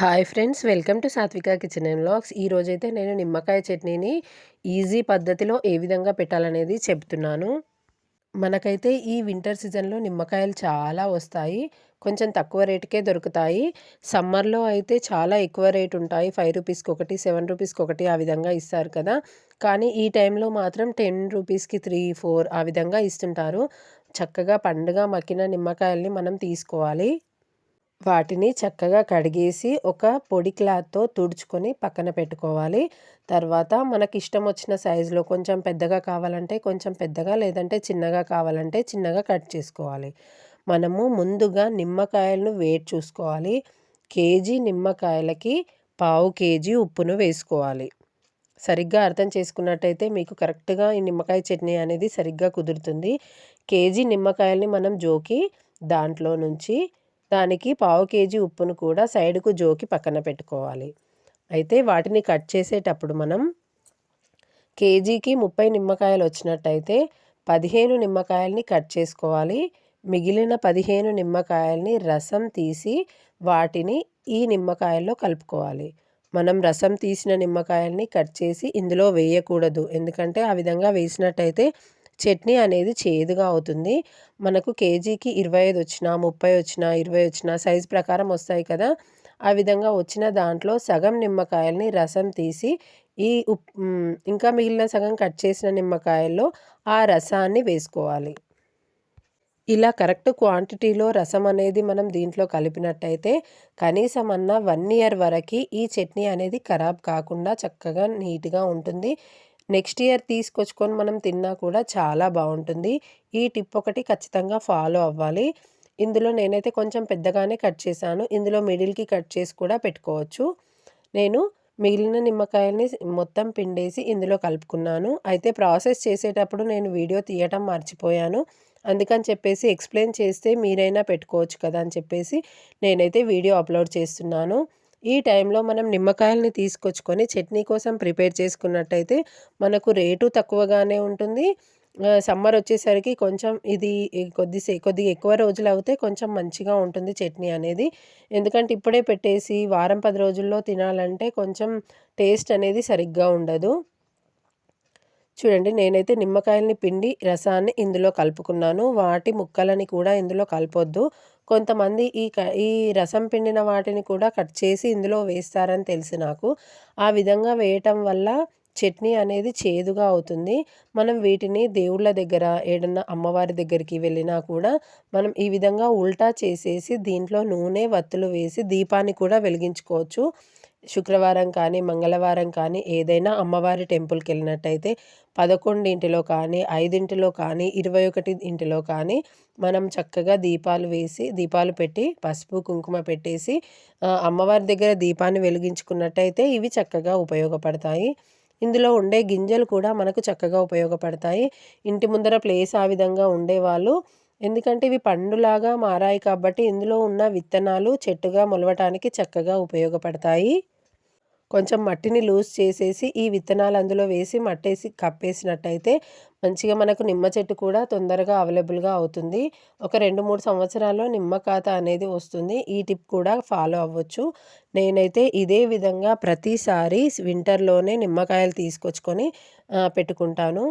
Hi friends welcome to Sathvika kitchen and vlogs. ఈరోజైతే నేను నిమ్మకాయ చట్నీని ఈజీ పద్ధతిలో ఏ విధంగా పెట్టాలనేది చెప్తున్నాను. మనకైతే ఈ వింటర్ సీజన్లో నిమ్మకాయలు చాలా వస్తాయి. కొంచెం తక్కువ రేటుకే దొరుకుతాయి. సమ్మర్లో అయితే చాలా ఎక్కువ రేట్ ఉంటాయి. ఫైవ్ రూపీస్కి ఒకటి సెవెన్ రూపీస్కి ఒకటి ఆ విధంగా ఇస్తారు కదా. కానీ ఈ టైంలో మాత్రం టెన్ రూపీస్కి త్రీ ఫోర్ ఆ విధంగా ఇస్తుంటారు. చక్కగా పండుగ మక్కిన నిమ్మకాయల్ని మనం తీసుకోవాలి. వాటిని చక్కగా కడిగేసి ఒక పొడి క్లాత్తో తుడుచుకొని పక్కన పెట్టుకోవాలి. తర్వాత మనకి ఇష్టం వచ్చిన సైజులో కొంచెం పెద్దగా కావాలంటే కొంచెం పెద్దగా లేదంటే చిన్నగా కావాలంటే చిన్నగా కట్ చేసుకోవాలి. మనము ముందుగా నిమ్మకాయలను వేట్ చూసుకోవాలి. కేజీ నిమ్మకాయలకి పావు కేజీ ఉప్పును వేసుకోవాలి. సరిగ్గా అర్థం చేసుకున్నట్టయితే మీకు కరెక్ట్గా ఈ నిమ్మకాయ చట్నీ అనేది సరిగ్గా కుదురుతుంది. కేజీ నిమ్మకాయల్ని మనం జోకి దాంట్లో నుంచి దానికి పావు కేజీ ఉప్పును కూడా సైడ్కు జోకి పక్కన పెట్టుకోవాలి. అయితే వాటిని కట్ చేసేటప్పుడు మనం కేజీకి ముప్పై నిమ్మకాయలు వచ్చినట్టయితే పదిహేను నిమ్మకాయల్ని కట్ చేసుకోవాలి. మిగిలిన పదిహేను నిమ్మకాయల్ని రసం తీసి వాటిని ఈ నిమ్మకాయల్లో కలుపుకోవాలి. మనం రసం తీసిన నిమ్మకాయల్ని కట్ చేసి ఇందులో వేయకూడదు. ఎందుకంటే ఆ విధంగా వేసినట్టయితే చట్నీ అనేది చేదుగా అవుతుంది. మనకు కేజీకి ఇరవై ఐదు వచ్చినా ముప్పై వచ్చినా ఇరవై వచ్చినా సైజ్ ప్రకారం వస్తాయి కదా. ఆ విధంగా వచ్చిన దాంట్లో సగం నిమ్మకాయల్ని రసం తీసి ఈ ఉప్ ఇంకా మిగిలిన సగం కట్ చేసిన నిమ్మకాయల్లో ఆ రసాన్ని వేసుకోవాలి. ఇలా కరెక్ట్ క్వాంటిటీలో రసం అనేది మనం దీంట్లో కలిపినట్టయితే కనీసం అన్న వన్ ఇయర్ వరకు ఈ చట్నీ అనేది ఖరాబ్ కాకుండా చక్కగా నీట్గా ఉంటుంది. నెక్స్ట్ ఇయర్ తీసుకొచ్చుకొని మనం తిన్నా కూడా చాలా బాగుంటుంది. ఈ టిప్ ఒకటి ఖచ్చితంగా ఫాలో అవ్వాలి. ఇందులో నేనైతే కొంచెం పెద్దగానే కట్ చేశాను. ఇందులో మిడిల్కి కట్ చేసి కూడా పెట్టుకోవచ్చు. నేను మిగిలిన నిమ్మకాయల్ని మొత్తం పిండేసి ఇందులో కలుపుకున్నాను. అయితే ప్రాసెస్ చేసేటప్పుడు నేను వీడియో తీయటం మర్చిపోయాను. అందుకని చెప్పేసి ఎక్స్ప్లెయిన్ చేస్తే మీరైనా పెట్టుకోవచ్చు కదా అని చెప్పేసి నేనైతే వీడియో అప్లోడ్ చేస్తున్నాను. ఈ టైంలో మనం నిమ్మకాయలని తీసుకొచ్చుకొని చట్నీ కోసం ప్రిపేర్ చేసుకున్నట్టయితే మనకు రేటు తక్కువగానే ఉంటుంది. సమ్మర్ వచ్చేసరికి కొంచెం ఇది కొద్దిసే కొద్దిగా ఎక్కువ రోజులు అవుతే కొంచెం మంచిగా ఉంటుంది చట్నీ అనేది. ఎందుకంటే ఇప్పుడే పెట్టేసి వారం పది రోజుల్లో తినాలంటే కొంచెం టేస్ట్ అనేది సరిగ్గా ఉండదు. చూడండి నేనైతే నిమ్మకాయలని పిండి రసాన్ని ఇందులో కలుపుకున్నాను. వాటి ముక్కలని కూడా ఇందులో కలపొద్దు. కొంతమంది ఈ క ఈ రసం పిండిన వాటిని కూడా కట్ చేసి ఇందులో వేస్తారని తెలిసి నాకు. ఆ విధంగా వేయటం వల్ల చట్నీ అనేది చేదుగా అవుతుంది. మనం వీటిని దేవుళ్ళ దగ్గర ఏడన్నా అమ్మవారి దగ్గరికి వెళ్ళినా కూడా మనం ఈ విధంగా ఉల్టా చేసేసి దీంట్లో నూనె వత్తులు వేసి దీపాన్ని కూడా వెలిగించుకోవచ్చు. శుక్రవారం కానీ మంగళవారం కానీ ఏదైనా అమ్మవారి టెంపుల్కి వెళ్ళినట్టయితే పదకొండింటిలో కానీ ఐదింటిలో కానీ ఇరవై ఒకటి ఇంటిలో కానీ మనం చక్కగా దీపాలు వేసి దీపాలు పెట్టి పసుపు కుంకుమ పెట్టేసి అమ్మవారి దగ్గర దీపాన్ని వెలిగించుకున్నట్టయితే ఇవి చక్కగా ఉపయోగపడతాయి. ఇందులో ఉండే గింజలు కూడా మనకు చక్కగా ఉపయోగపడతాయి. ఇంటి ముందర ప్లేస్ ఆ విధంగా ఉండేవాళ్ళు. ఎందుకంటే ఇవి పండులాగా మారాయి కాబట్టి ఇందులో ఉన్న విత్తనాలు చెట్టుగా మొలవటానికి చక్కగా ఉపయోగపడతాయి. కొంచెం మట్టిని లూజ్ చేసేసి ఈ విత్తనాలు అందులో వేసి మట్టేసి కప్పేసినట్టయితే మంచిగా మనకు నిమ్మ చెట్టు కూడా తొందరగా అవైలబుల్గా అవుతుంది. ఒక రెండు మూడు సంవత్సరాల్లో నిమ్మ ఖాత అనేది వస్తుంది. ఈ టిప్ కూడా ఫాలో అవ్వచ్చు. నేనైతే ఇదే విధంగా ప్రతిసారి వింటర్లోనే నిమ్మకాయలు తీసుకొచ్చుకొని పెట్టుకుంటాను.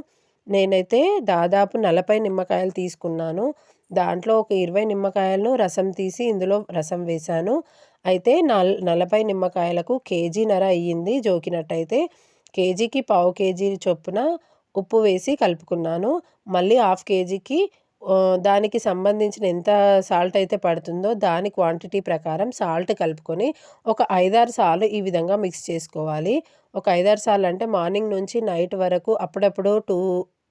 నేనైతే దాదాపు నలభై నిమ్మకాయలు తీసుకున్నాను. దాంట్లో ఒక ఇరవై నిమ్మకాయలను రసం తీసి ఇందులో రసం వేశాను. అయితే నల్ నలభై నిమ్మకాయలకు కేజీన్నర అయ్యింది జోకినట్టయితే కేజీకి పావు కేజీ చొప్పున ఉప్పు వేసి కలుపుకున్నాను. మళ్ళీ హాఫ్ కేజీకి దానికి సంబంధించిన ఎంత సాల్ట్ అయితే పడుతుందో దాని క్వాంటిటీ ప్రకారం సాల్ట్ కలుపుకొని ఒక ఐదారు సార్లు ఈ విధంగా మిక్స్ చేసుకోవాలి. ఒక ఐదారు సార్లు అంటే మార్నింగ్ నుంచి నైట్ వరకు అప్పుడప్పుడు టూ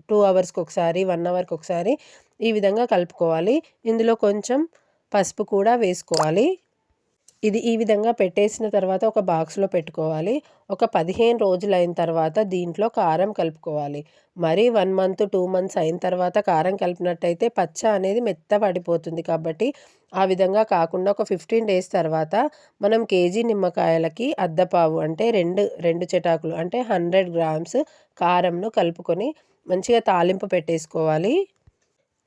టూ అవర్స్కి ఒకసారి వన్ అవర్కి ఒకసారి ఈ విధంగా కలుపుకోవాలి. ఇందులో కొంచెం పసుపు కూడా వేసుకోవాలి. ఇది ఈ విధంగా పెట్టేసిన తర్వాత ఒక బాక్స్లో పెట్టుకోవాలి. ఒక పదిహేను రోజులు అయిన తర్వాత దీంట్లో కారం కలుపుకోవాలి. మరి వన్ మంత్ టూ మంత్స్ అయిన తర్వాత కారం కలిపినట్టయితే పచ్చ అనేది మెత్త పడిపోతుంది కాబట్టి ఆ విధంగా కాకుండా ఒక ఫిఫ్టీన్ డేస్ తర్వాత మనం కేజీ నిమ్మకాయలకి అద్దపావు అంటే రెండు రెండు చటాకులు అంటే హండ్రెడ్ గ్రామ్స్ కారంను కలుపుకొని మంచిగా తాలింపు పెట్టేసుకోవాలి.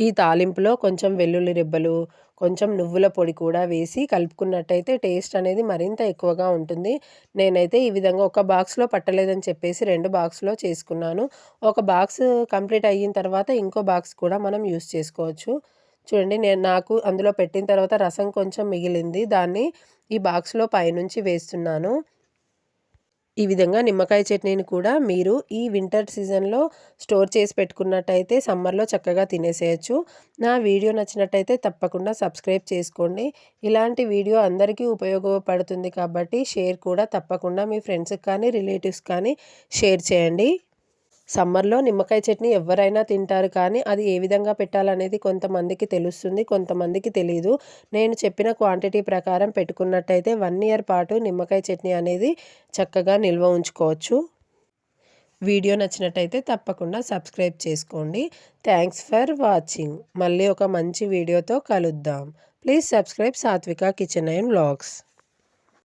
ఈ తాలింపులో కొంచెం వెల్లుల్లి రెబ్బలు కొంచెం నువ్వుల పొడి కూడా వేసి కలుపుకున్నట్టయితే టేస్ట్ అనేది మరింత ఎక్కువగా ఉంటుంది. నేనైతే ఈ విధంగా ఒక బాక్స్లో పట్టలేదని చెప్పేసి రెండు బాక్స్లో చేసుకున్నాను. ఒక బాక్స్ కంప్లీట్ అయిన తర్వాత ఇంకో బాక్స్ కూడా మనం యూస్ చేసుకోవచ్చు. చూడండి నేను నాకు అందులో పెట్టిన తర్వాత రసం కొంచెం మిగిలింది. దాన్ని ఈ బాక్స్లో పైనుంచి వేస్తున్నాను. ఈ విధంగా నిమ్మకాయ చట్నీని కూడా మీరు ఈ వింటర్ సీజన్లో స్టోర్ చేసి పెట్టుకున్నట్టయితే సమ్మర్లో చక్కగా తినేసేయచ్చు. నా వీడియో నచ్చినట్టయితే తప్పకుండా సబ్స్క్రైబ్ చేసుకోండి. ఇలాంటి వీడియో అందరికీ ఉపయోగపడుతుంది కాబట్టి షేర్ కూడా తప్పకుండా మీ ఫ్రెండ్స్కి కానీ రిలేటివ్స్ కానీ షేర్ చేయండి. సమ్మర్లో నిమ్మకాయ చట్నీ ఎవరైనా తింటారు కానీ అది ఏ విధంగా పెట్టాలనేది కొంతమందికి తెలుస్తుంది కొంతమందికి తెలియదు నేను చెప్పిన క్వాంటిటీ ప్రకారం పెట్టుకున్నట్టయితే వన్ ఇయర్ పాటు నిమ్మకాయ చట్నీ అనేది చక్కగా నిల్వ ఉంచుకోవచ్చు. వీడియో నచ్చినట్టయితే తప్పకుండా సబ్స్క్రైబ్ చేసుకోండి. Thanks for watching. మళ్ళీ ఒక మంచి వీడియోతో కలుద్దాం. Please subscribe Sathvika kitchen and vlogs.